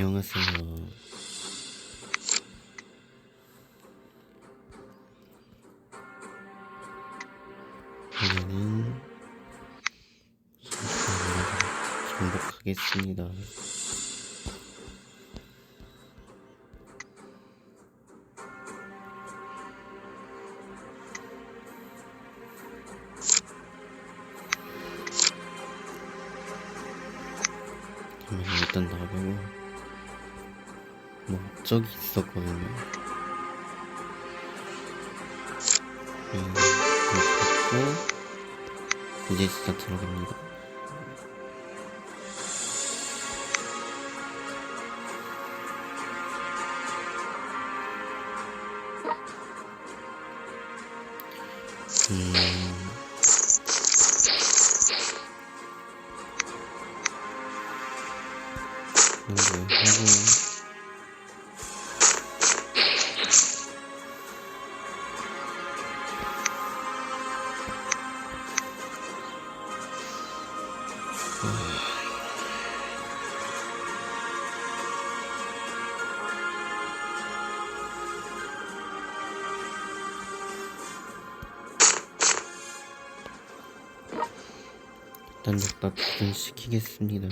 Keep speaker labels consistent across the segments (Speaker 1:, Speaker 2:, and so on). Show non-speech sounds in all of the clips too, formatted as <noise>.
Speaker 1: 안녕하세요. 오늘은 정복하겠습니다. 그러면 일단 나가고 목적이 있었거든요. 음, 이거 이제 진짜 들어갑니다. 음, 이거 하고 시키겠습니다.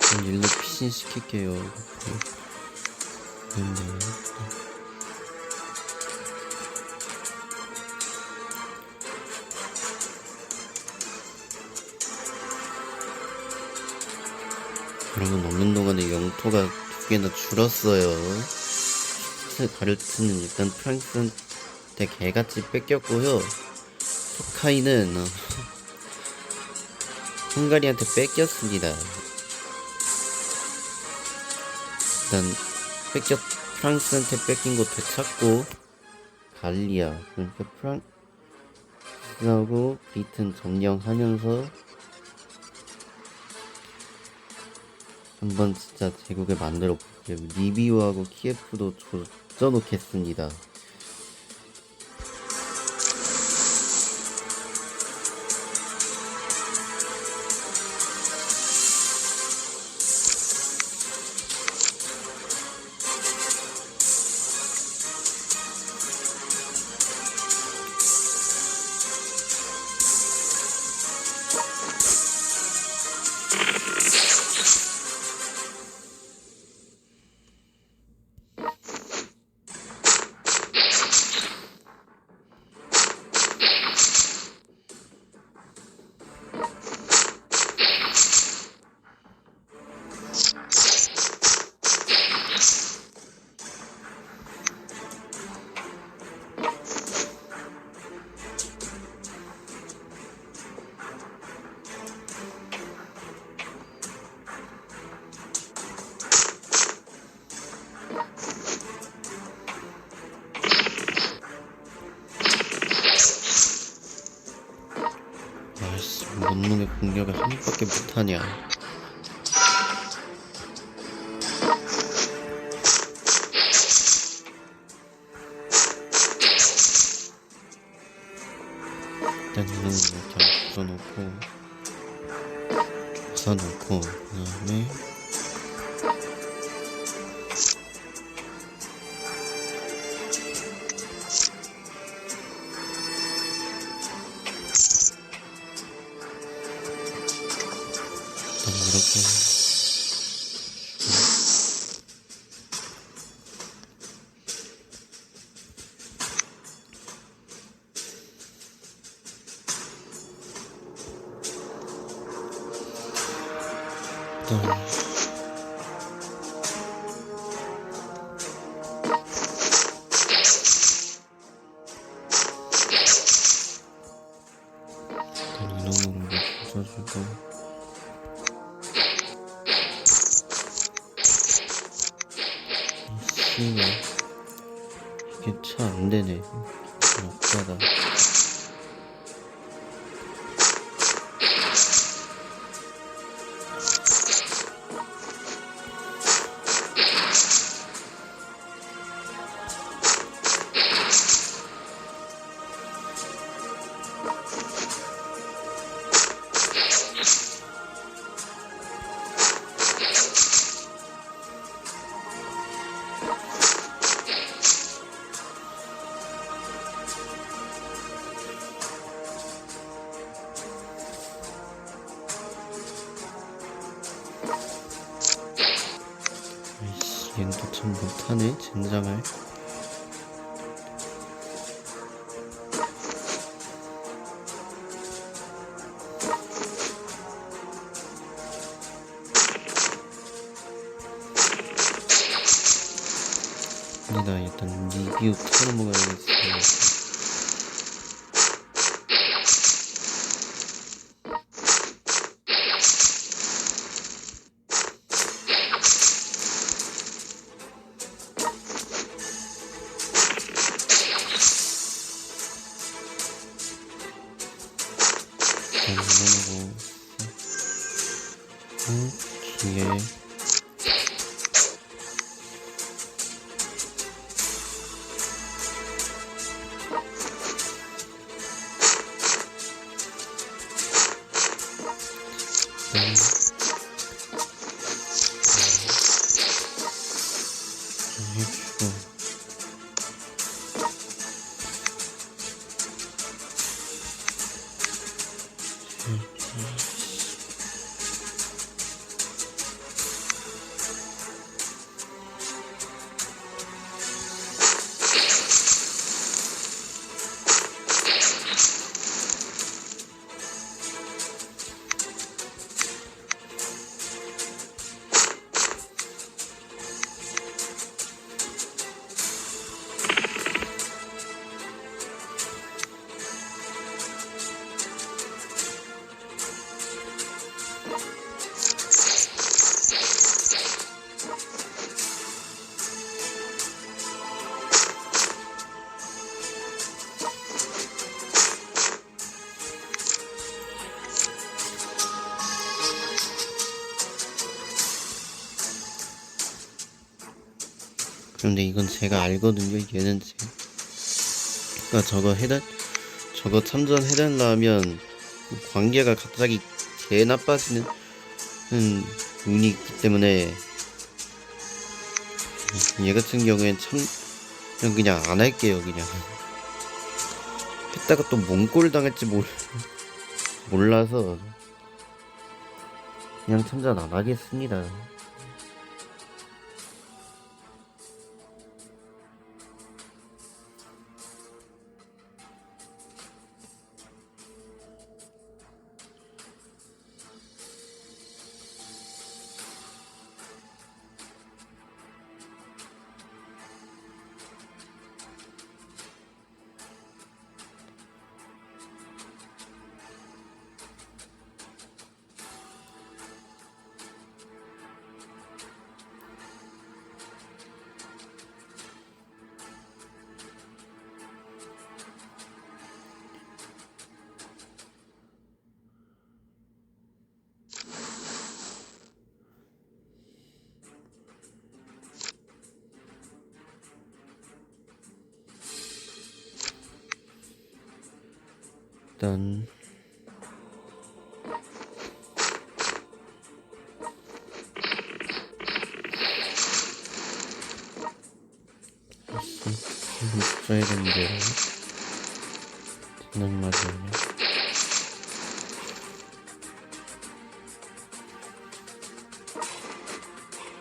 Speaker 1: 전 일로 피신 시킬게요. 근 데 그러면 없는 동안에 영토가 두 개나 줄었어요. 가르치는 일단 프랑스한테 개같이 뺏겼고요. 토카이는 어, <laughs> 헝가리한테 뺏겼습니다. 일단 뺏겼 프랑스한테 뺏긴 것도 찾고 갈리아 그러니까 프랑스하고 브리튼 점령하면서 한번 진짜 제국을 만들어 볼게요. 리비우하고 키예프도 조져 놓겠습니다. 못하냐. 일단 이놈을 이렇게 부숴놓고, 부숴놓고, 그 다음에, 일 아니다 일단 리뷰 털어먹어야겠어 잠깐만고 음, 뒤에 그런데 이건 제가 알거든요. 얘는 제, 그러니까 저거 해달, 저거 참전 해달라 하면 관계가 갑자기 개 나빠지는 음, 운이 있기 때문에 얘 같은 경우엔 참 그냥 그냥 안 할게요. 그냥 했다가 또 몽골 당할지 몰 몰라서 그냥 참전 안 하겠습니다. 일단 써야 되는데 진행 맞으면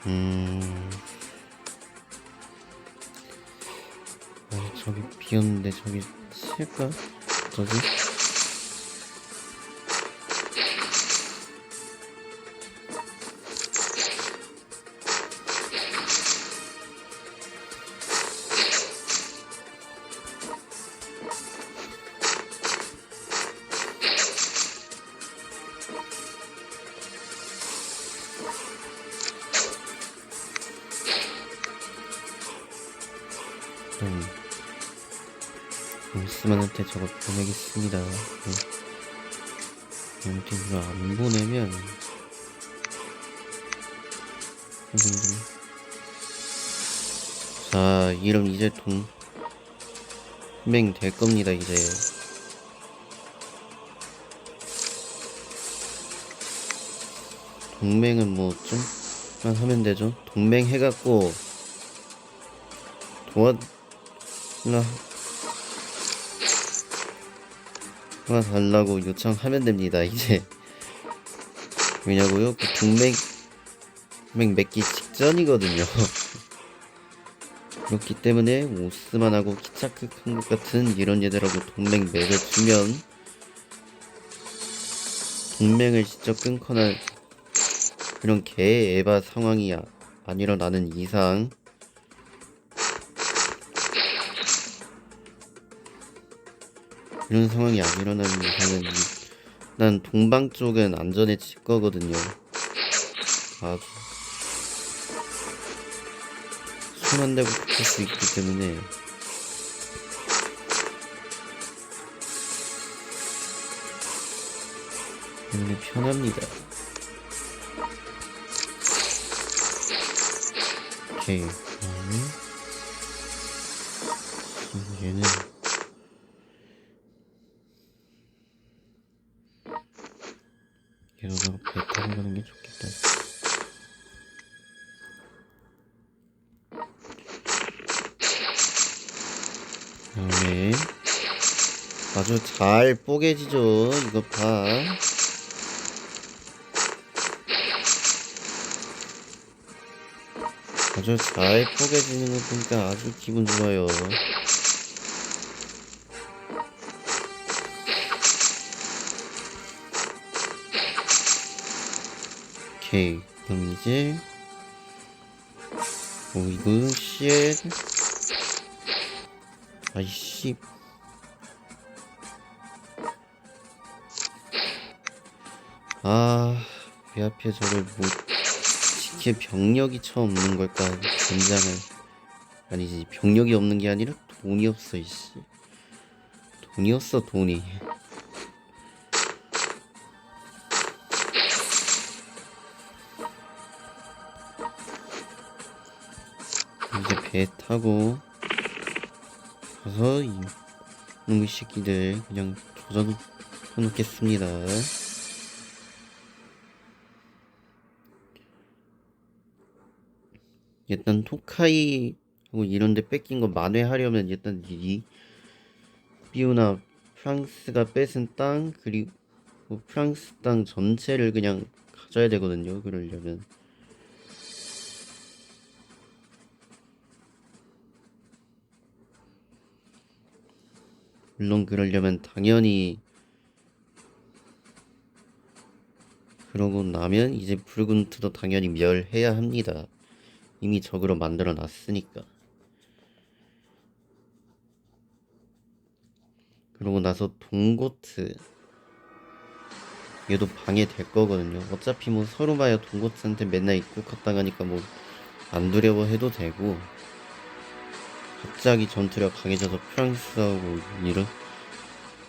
Speaker 1: 음 아, 저기 비었는데 저기 칠까? 어쩌지? 윌스만한테 저거 보내겠습니다. 네. 아무튼 이거 안 보내면. 자, 이름 이제 동맹 될 겁니다. 이제 동맹은 뭐 좀만 하면 되죠. 동맹 해갖고 도와 나 달라고 요청하면 됩니다. 이제 왜냐고요? 그 동맹 동맹 맺기 직전이거든요. 그렇기 때문에 오스만하고 키차크 한국 같은 이런 얘들하고 동맹 맺어주면 동맹을 직접 끊거나 그런 개 에바 상황이 아- 안 일어나는 이상 이런 상황이 안 일어나는 이상은 이- 난 동방 쪽은 안전해질 거거든요. 아주 손안 대고 붙을 수 있기 때문에 때문에 편합니다. 오케이. 가는 게 좋겠다. 그다음에 아주 잘 뽀개지죠. 이거 봐. 아주 잘 뽀개지는 거 보니까 아주 기분 좋아요. 오케이. 그럼 이제 오 이거 쉣 아이씨. 아, 왜 앞에 저걸 못 지킬 병력이 처음 없는 걸까? 전장을. 아니지 병력이 없는 게 아니라 돈이 없어 이씨. 돈이 없어 돈이 배 타고 가서 이 놈의 새끼들 그냥 조져놓겠습니다. 일단 토카이 하고 이런데 뺏긴 거 만회하려면 일단 이 비우나 프랑스가 뺏은 땅 그리고 프랑스 땅 전체를 그냥 가져야 되거든요. 그러려면 물론 그러려면 당연히 그러고 나면 이제 붉은트도 당연히 멸해야 합니다. 이미 적으로 만들어 놨으니까. 그러고 나서 동고트 얘도 방해될 거거든요. 어차피 뭐 서로 봐야 동고트한테 맨날 입국합당하니까 뭐 안 두려워해도 되고 갑자기 전투력 강해져서 프랑스하고 이런?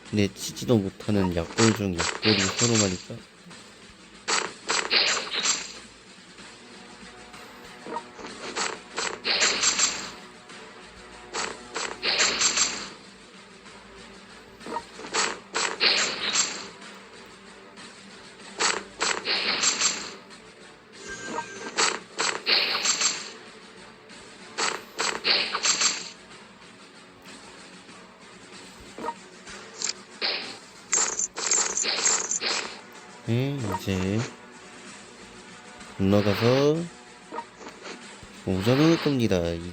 Speaker 1: 근데 치지도 못하는 약골 중 약골이 서로 가니까 네, 이제 건너가서 오전을 겁니다. 이-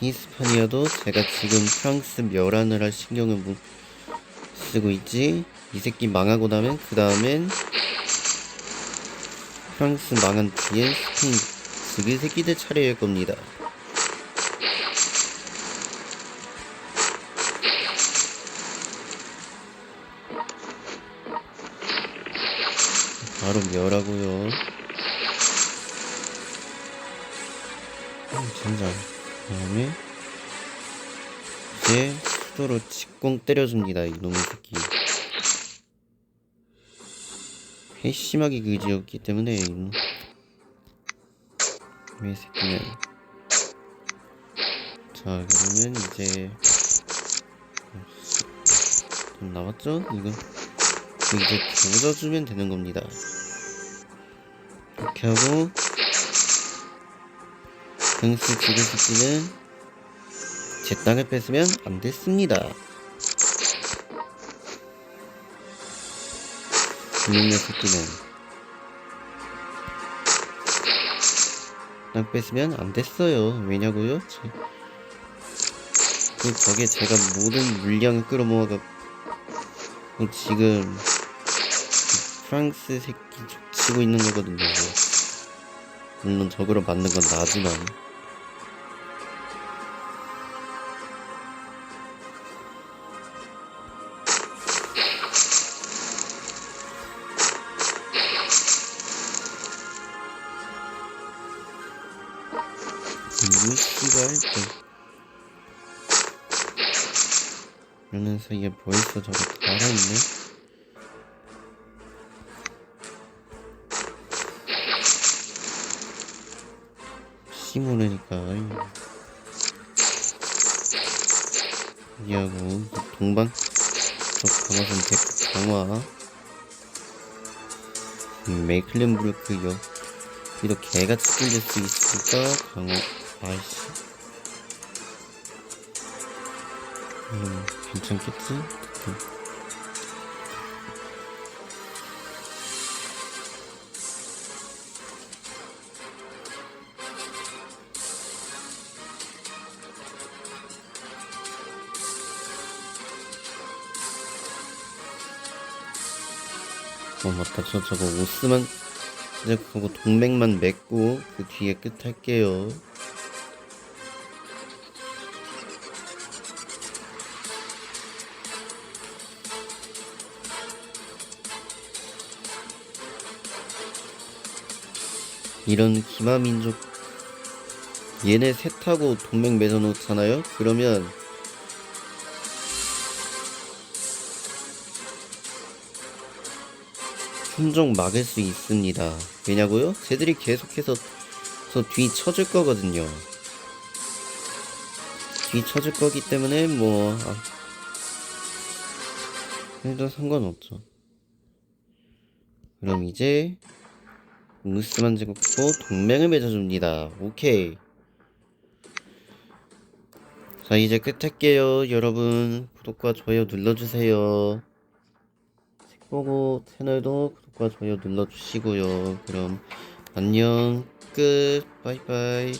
Speaker 1: 히스파니아도 제가 지금 프랑스 멸하느라 할 신경을 못 쓰고 있지. 이 새끼 망하고 나면 그 다음엔 프랑스 망한 뒤엔 스페인 지그 새끼들 차례일 겁니다. 바로 멸하고요. 음, 젠장. 그다음에 이제 수도로 직공 때려줍니다. 이놈의 새끼. 회심하게 그지였기 때문에 이놈 이 새끼는 자 그러면 이제 돈 나왔죠? 이거 이제 조져주면 되는 겁니다. 이렇게 하고 등스 지그 새끼는 제 땅을 뺏으면 안 됐습니다. 죽는 새끼는 딱 뺐으면 안 됐어요. 왜냐고요? 제... 그 덕에 제가 모든 물량을 끌어모아가 그 지금 그 프랑스 새끼 족치고 있는 거거든요 물론 적으로 맞는 건 나지만 이러면서 이게 벌써 저거 달아있네. 씨 모르니까. 여기하고 동반 저 강화선 백 강화. 음, 메이클렌부르크 역 이렇게 개같이 뚫릴 수 있으니까? 강화. 아이씨. 음, 괜찮겠지? 음. 어 맞다 저 저거 오스만 이제 그거 동맥만 맺고 그 뒤에 끝 할게요 이런 기마민족 얘네 셋하고 동맹 맺어놓잖아요 그러면 순종 막을 수 있습니다. 왜냐고요? 쟤들이 계속해서 저뒤 쳐줄 거거든요. 뒤 쳐줄 거기 때문에 뭐 아, 해도 상관없죠. 그럼 이제 무스만 제국고 동맹을 맺어줍니다. 오케이. 자 이제 끝할게요 여러분 구독과 좋아요 눌러주세요 보고 채널도 구독과 좋아요 눌러주시고요. 그럼 안녕 끝 바이바이